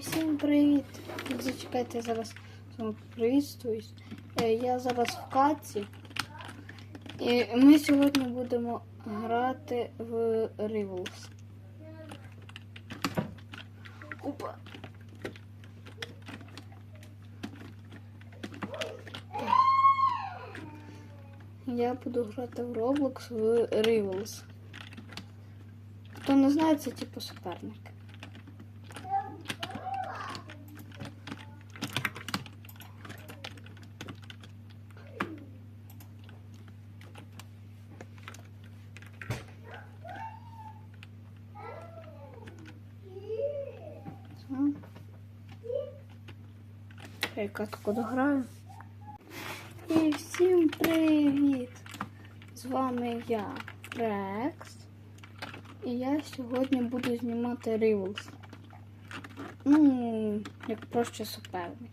Всім привіт! Зачекайте, я зараз з вами привітствуюсь. Е, Я зараз в каці. І ми сьогодні будемо грати в Rivals. Опа. Я буду грати в Roblox в Rivals. Хто не знає, це типу суперник. Я катку дограю. І всім привіт! З вами я, Рекс. І я сьогодні буду знімати Rivals. Ну, як проще суперник.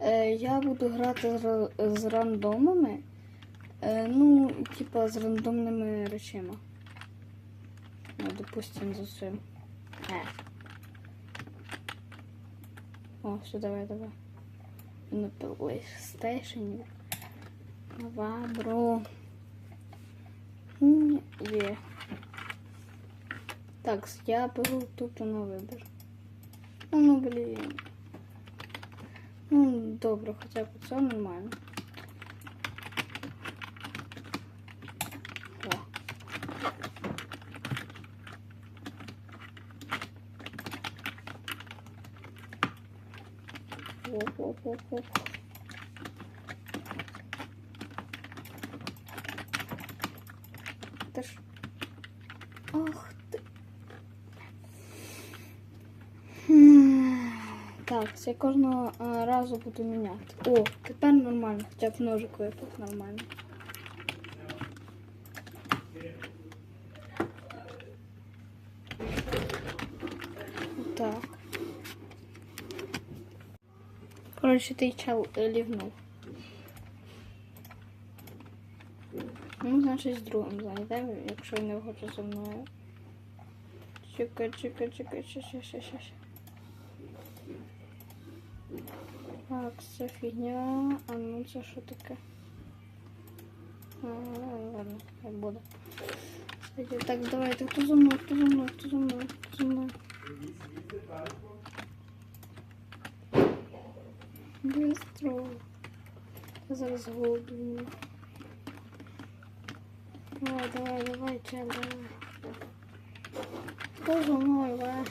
Е, я буду грати з, з рандомами. Е, ну, типа з рандомними речима. Ну, допустим, за цим. Е. О, все, давай, давай. На PlayStation. Давай, бро. М, Є. Так, я беру тут на вибір. Ну, ну, блін. Ну, добре, хоча б це нормально. Оп, оп, оп, оп. Та ж. Ах ти. Так, це кожного разу буду міняти. О, тепер нормально, хоча б ножик випав нормально. Так. Коротше, той чел лівнув. Ну, значить, з другим зайде, якщо не хоче зі мною. Чекай, чекай, чекай, ще, ще. ще. Так, це фігня. А ну це що таке? А, ладно, хай буде. Так, давайте, хто за мною, хто за мною, хто за мною, хто за мною. Быстро. Я зараз голодую. Давай, давай, давай, чел, давай. Хто за мною, давай?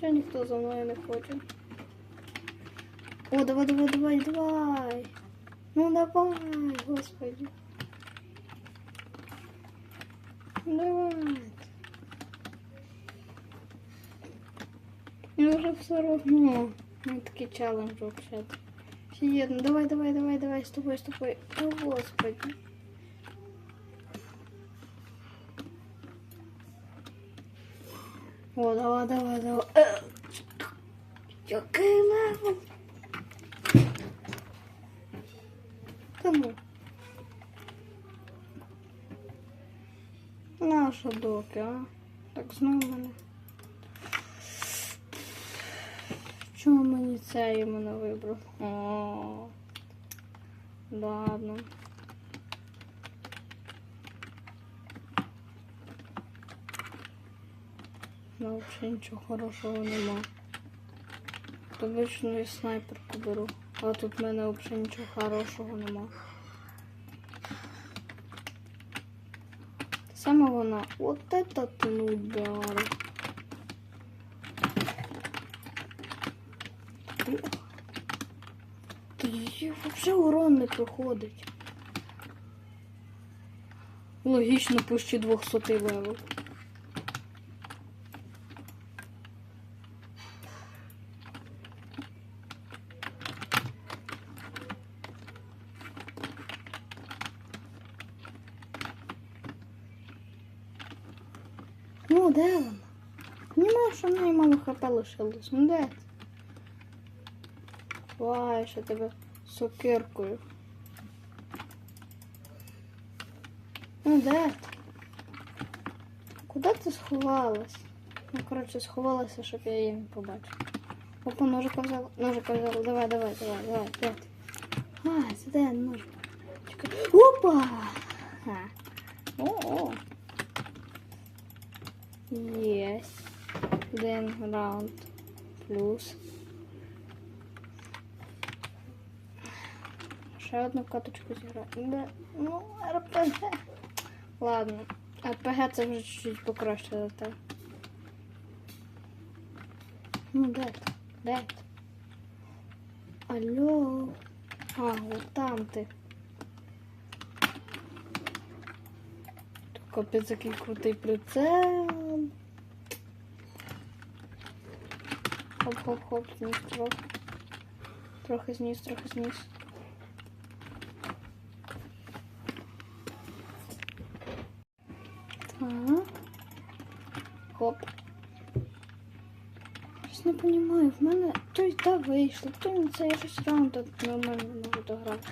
Чого ніхто за мною не хоче? О, давай, давай, давай, давай. Ну давай, господи. Давай. Я вже все равно. Ну, такий челендж вообще. Офігенно. Давай, давай, давай, давай, тобою, з тобою. О, господи. О, давай, давай, давай. Е, Який левел? Та ну. Наша доки, а? Так знову мене. Чому мені це йому не вибрав? О, ладно. Ну, взагалі нічого хорошого нема. То вічно і снайперку беру. А тут в мене взагалі нічого хорошого нема. Саме вона. От это ну удар. Та взагалі урон не проходить. Логічно, пущі 200 левел. Ну, де вона? Нема, що в неї мало хп лишилось. Ну де? Давай, ще тебе сокиркою. Ну де? ти? Куди ти сховалась? Ну, коротше, сховалася, щоб я її не побачив. Опа, ножика взяла. Ножика взяла. Давай, давай, давай, давай, п'ять. А, сюди ножик. Чекай. Опа! Ха. О-о. Єсть. Один раунд. Плюс. Ще одну каточку зіграю. Ну, РПГ. Ладно. РПГ це вже чуть-чуть покраще за те. Ну, де ти? Де ти? Алло. А, от там ти. Капець який крутий прицел. Хоп-хоп-хоп, зніс трохи. Трохи зніс, трохи зніс. Так. Хоп. Щось не розумію, в мене то й та вийшло, то не це я щось так нормально не можу дограти.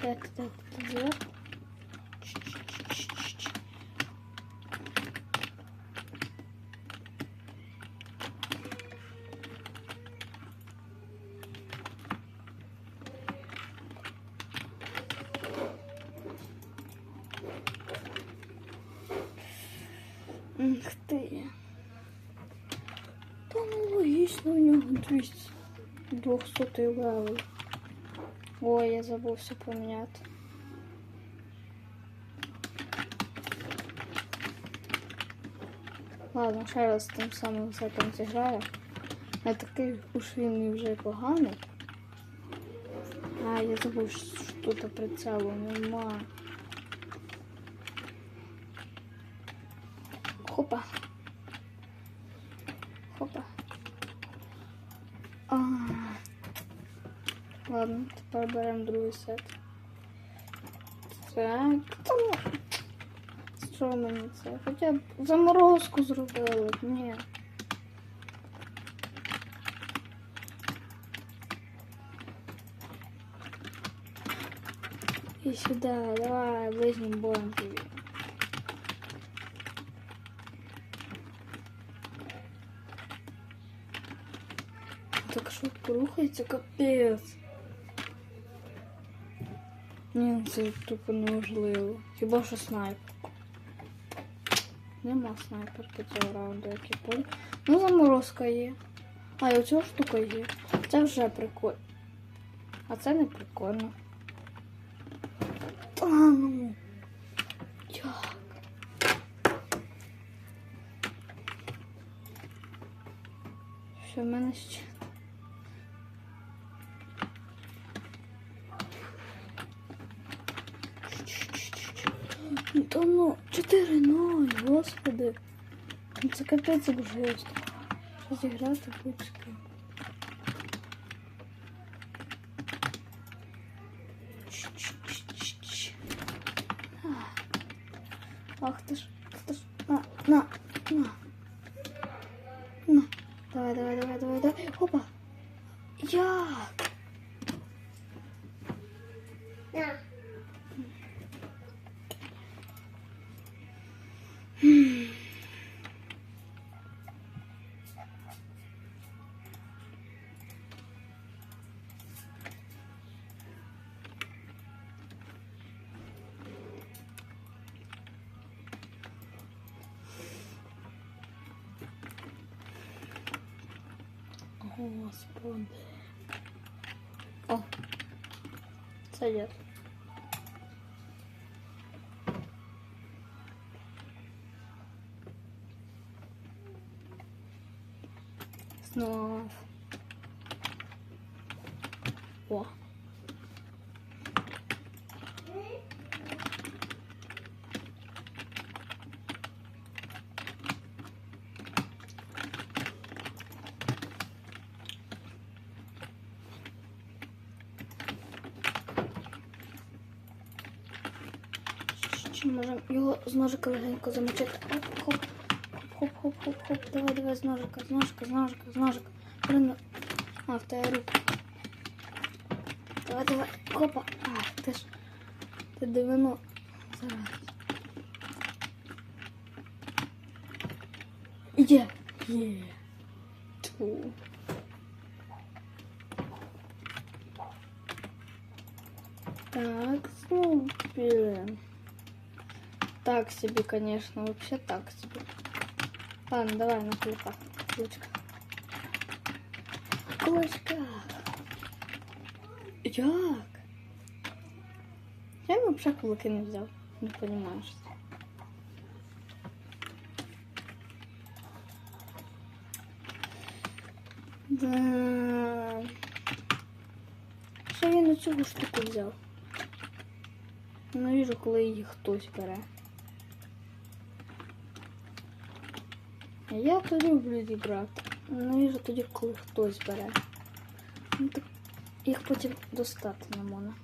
Так, так, так. Ух ти. Та ну логічно у нього 200 200 левел. Ой, я забувся поміняти. Ладно, ще раз тим самим сетом зіграю. Не такий уж він і вже поганий. А, я забув, що тут прицелу нема. Хопа. Хопа. А. Ладно, тепер беремо другий сет. Так, та ну, що мені це? Хоча б заморозку зробили. Ні. І сюди, давай, ближнім боєм тобі. Так швидко рухається, капець. Ні, це тупо неможливо. Хіба що снайпер. Нема снайперки цього раунду, як я понял. Ну, заморозка є. А, і оця штука є. Це вже прикольно. А це не прикольно. Та ну. Як? Що в мене ще? Та ну, 4-0, господи. Це капець як жорстко. Що зіграти будь-що. Ах ти ж, ти ж. На, на, на. На. Давай, давай, давай, давай, давай. Опа. Як? На. Господи. О, це є. Знов. О. Чи можемо його з ножика легенько замочити? Оп, хоп, хоп, хоп, хоп. Давай, давай з ножика, з ножика, з ножика, з ножика. Блин, А, в тебе руку. Давай, давай. Опа. А, ти ж. Ти дивино. Зараз. Є. Є. Тьфу. Так, ну, блин. Так себе, конечно, вообще так себе. Ладно, давай на кулаках. Кулачка. Кулачка. Як? Я вообще кулаки не взял. Не понимаю, что. Да. Що я на цю штуку взяв? Ненавижу, коли її хтось бере. Я то люблю зібрати. Ну Ненавижу тоді, коли хтось бере. Ну, так їх потім достати не можна.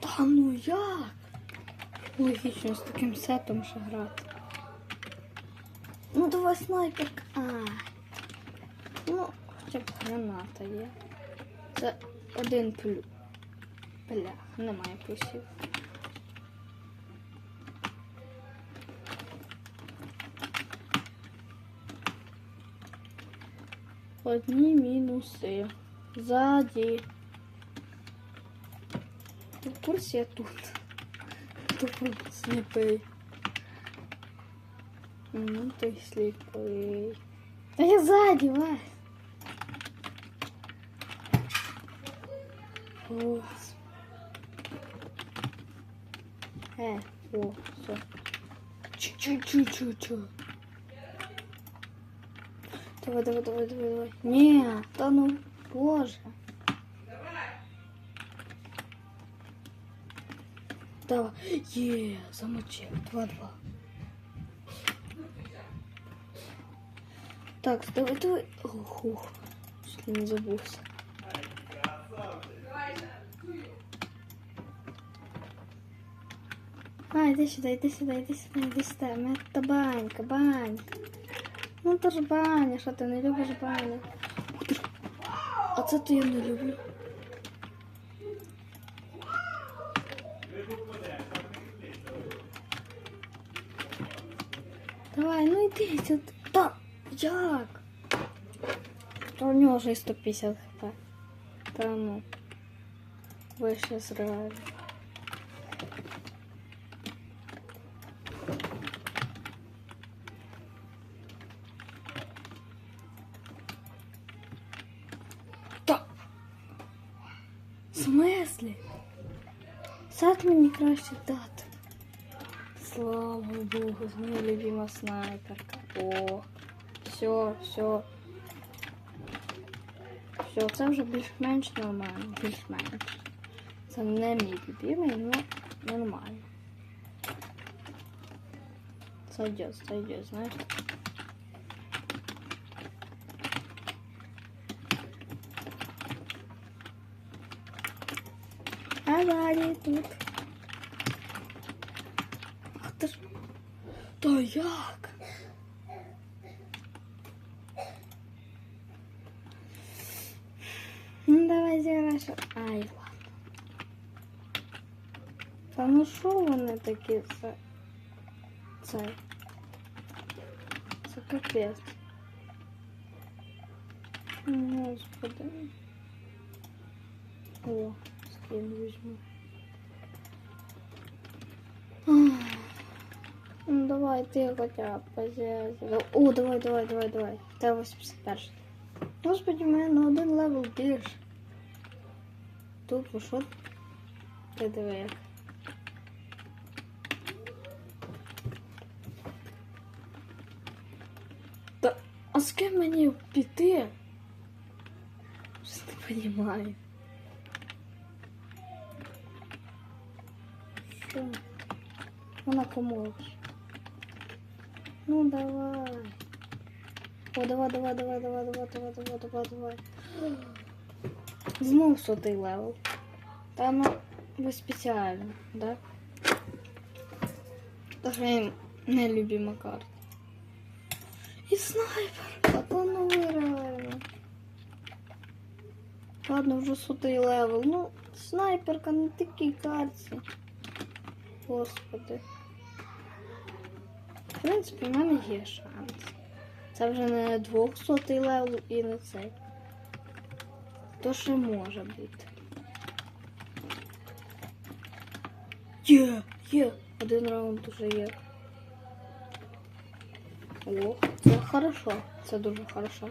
Та ну як? Логічно з таким сетом ще грати. Ну давай снайперка. А. Ну, хоча б граната є. Це один плюс. Бля, немає плюсів. Одні мінуси. Ззаді. Ти в курсі я тут. Тупо сліпий. Ну, ти сліпий. Та я ззаді, Вась. О. Е, о, все. Чу-чу-чу-чу-чу. Давай, давай, давай, давай, давай. не, да ну, боже. Давай. Е, замочил. Два-два. Так, давай, давай. Ох, ух, чуть не забылся. А, иди сюда, иди сюда, иди сюда, иди сюда. Мы это банька, банька. Ну то ж баня, що ти не любиш баню? А це то я не люблю. Давай, ну йди сюди. Та, як? У нього вже і 150 хп. Та ну. Вище зриваю. Краще дати. Слава Богу, моя любима снайперка. О, все, все. Все, це вже більш-менш нормально. Більш-менш. Це не мій любимий, але нормально. Сойдет, сойдет, знаєш. А тут. як? Ну давай зіграй. що- Ай, ладно. Та ну що вони такі це? Це. Це капець. Господи. О, скин візьму. Ну давай ти хоча б. О, давай, давай, давай, давай. Та 81. Господи, у мене на один левел більше. Тут що? Ти диви як. Та, а з ким мені піти? Щось не розумію. Що? Вона помолиш. Ну давай. О, давай, давай, давай, давай, давай, давай, давай, давай, давай. Знов сотий левел. Та ну, ви спеціально, да? Даже не любима карта. І снайпер! Патоновий реально. Ладно, вже сотий левел. Ну, снайперка на такій карті. Господи. Принципі, в мене є шанс. Це вже не 200 левел і не цей. То ще може бути. Є, є, один раунд уже є. О, це хорошо. Це дуже хорошо.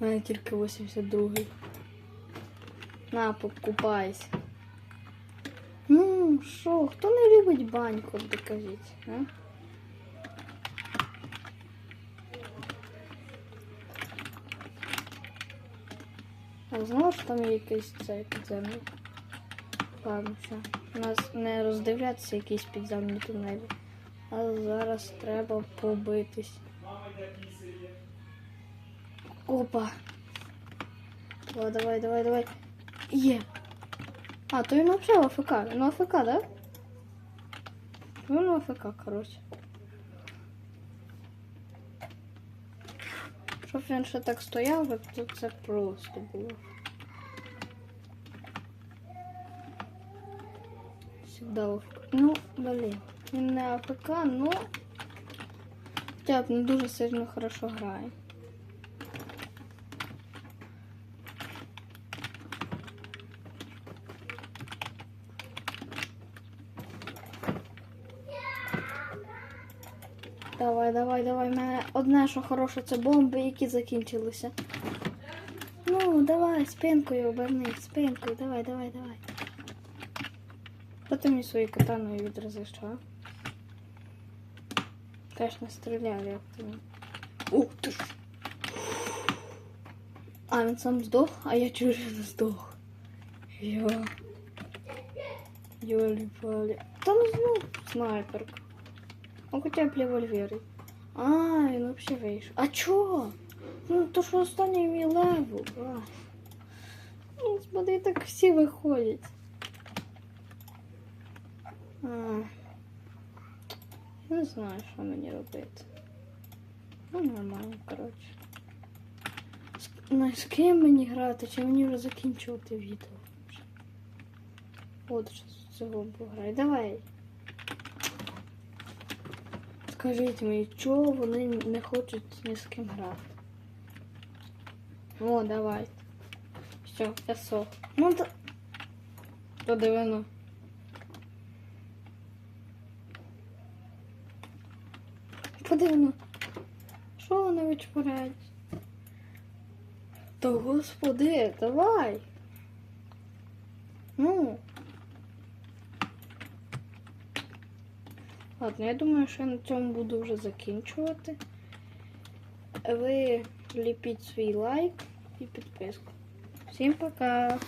У мене тільки 82-й. На, покупайся. Ну, що, хто не любить баньку, докажіть, а? А знову ж там є якийсь цей підземний. Ладно. У нас не роздивлятися якісь підземні тунелі. А зараз треба побитись. Опа. Давай, давай, давай, давай. Є. А, то він взагалі АФК. В АФК, да? В АФК, коротше. Щоб він ще так стояв, то це просто було. Сюди в АФК. Ну, блін. Він не АФК, ну. Хоча б не дуже сильно хорошо грає. Давай, давай, давай. У мене одне, що хороше, це бомби, які закінчилися. Ну, давай, спинкою оберни, спинкою, давай, давай, давай. Що ти мені своєю катаною відразиш, а? Теж не стріляв, як ти. Ух ти ж! А, він сам здох, а я чую, що не здох. Йо. Йолі палі. Там знов снайперка. Ну хоча б револьвери. А, він взагалі вийшов. А чого? Ну, то що останній мій левел. А. Господи, так всі виходять. А. Я не знаю, що мені робити. Ну, нормально, коротше. З, ну, з ким мені грати, чи мені вже закінчувати відео? От що з цього пограй. Давай. Скажіть мені, чого вони не хочуть ні з ким грати? О, давай. Все, я сох. Ну то. Дивину. Подивно. Що вони вичпорають? Та господи, давай. Ну. Ладно, я думаю, що я на цьому буду вже закінчувати. Ви ліпіть свій лайк і підписку. Всім пока!